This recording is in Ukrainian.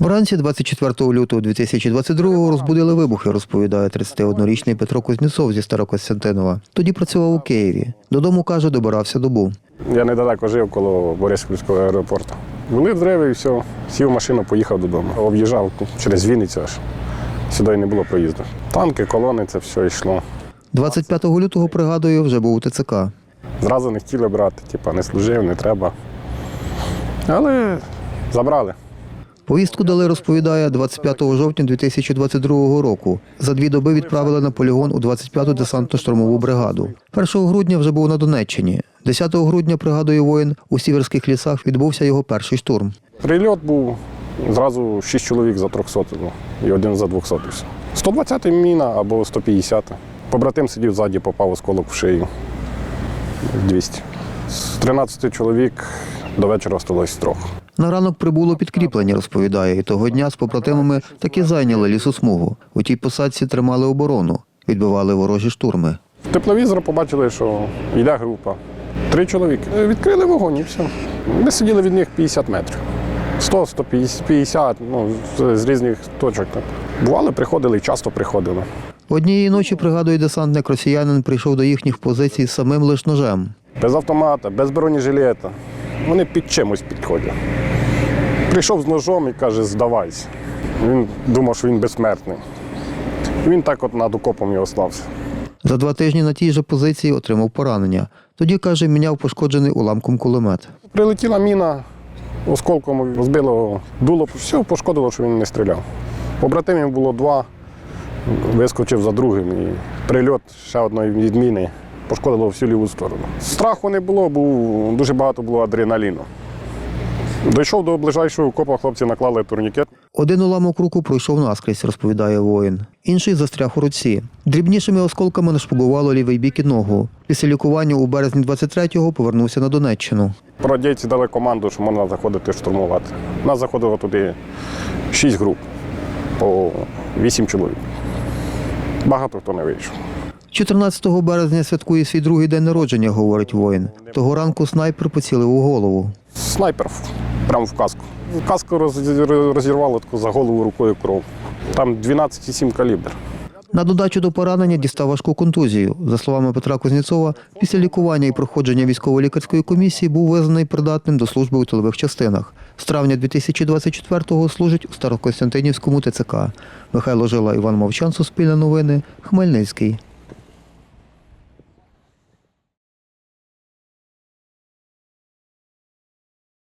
Вранці 24 лютого 2022-го розбудили вибухи, розповідає 31-річний Петро Кузнєцов зі Старокостянтинова. Тоді працював у Києві. Додому каже, добирався добу. Я недалеко жив коло Бориспільського аеропорту. Були взриви і все. Сів машину, поїхав додому. Об'їжджав через Вінницю аж. Сюди не було проїзду. Танки, колони, це все йшло. 25 лютого, пригадує, вже був у ТЦК. Зразу не хотіли брати, типа не служив, не треба. Але забрали. Повістку дали, розповідає, 25 жовтня 2022 року. За дві доби відправили на полігон у 25-ту десантно-штурмову бригаду. 1 грудня вже був на Донеччині. 10 грудня, пригадує воїн, у сіверських лісах відбувся його перший штурм. Прильот був зразу 6 чоловік за 300 ну, і один за 200. і все. 120 міна або 150. Побратим сидів ззаді, попав осколок в шию. 200. З 13 чоловік до вечора осталось трьох. На ранок прибуло підкріплення, розповідає, і того дня з побратимами таки зайняли лісосмугу. У тій посадці тримали оборону, відбивали ворожі штурми. В тепловізор побачили, що йде група. Три чоловіки. Е, Відкрили вогонь і все. Ми сиділи від них 50 метрів. 100, 150, ну, з- з різних точок. Так. Бували, приходили і часто приходили. Однієї ночі, пригадує десантник росіянин, прийшов до їхніх позицій з самим лиш ножем. Без автомата, без бронежилета. Вони під чимось підходять. Прийшов з ножом і каже, здавайся. Він думав, що він безсмертний. Він так от над окопом і остався. За два тижні на тій же позиції отримав поранення. Тоді, каже, міняв пошкоджений уламком кулемет. Прилетіла міна, осколком розбило дуло, все пошкодило, що він не стріляв. Побратимів було два, вискочив за другим і прильот ще одної відміни пошкодило всю ліву сторону. Страху не було, був дуже багато було адреналіну. Дійшов до ближайшого копа, хлопці наклали турнікет. Один уламок руку пройшов наскрізь, розповідає воїн. Інший застряг у руці. Дрібнішими осколками нашпугувало лівий бік і ногу. Після лікування у березні 23-го повернувся на Донеччину. Парадійці дали команду, що можна заходити штурмувати. Нас заходило туди шість груп по вісім чоловік. Багато хто не вийшов. 14 березня святкує свій другий день народження, говорить воїн. Того ранку снайпер поцілив у голову. Снайпер прямо в каску. Каску роз- розірвало таку за голову рукою кров. Там 12,7 калібр. На додачу до поранення дістав важку контузію. За словами Петра Кузнєцова, після лікування і проходження військово-лікарської комісії був визнаний придатним до служби у тилових частинах. З травня 2024-го служить у Старокостянтинівському ТЦК. Михайло Жила, Іван Мовчан, Суспільне новини, Хмельницький.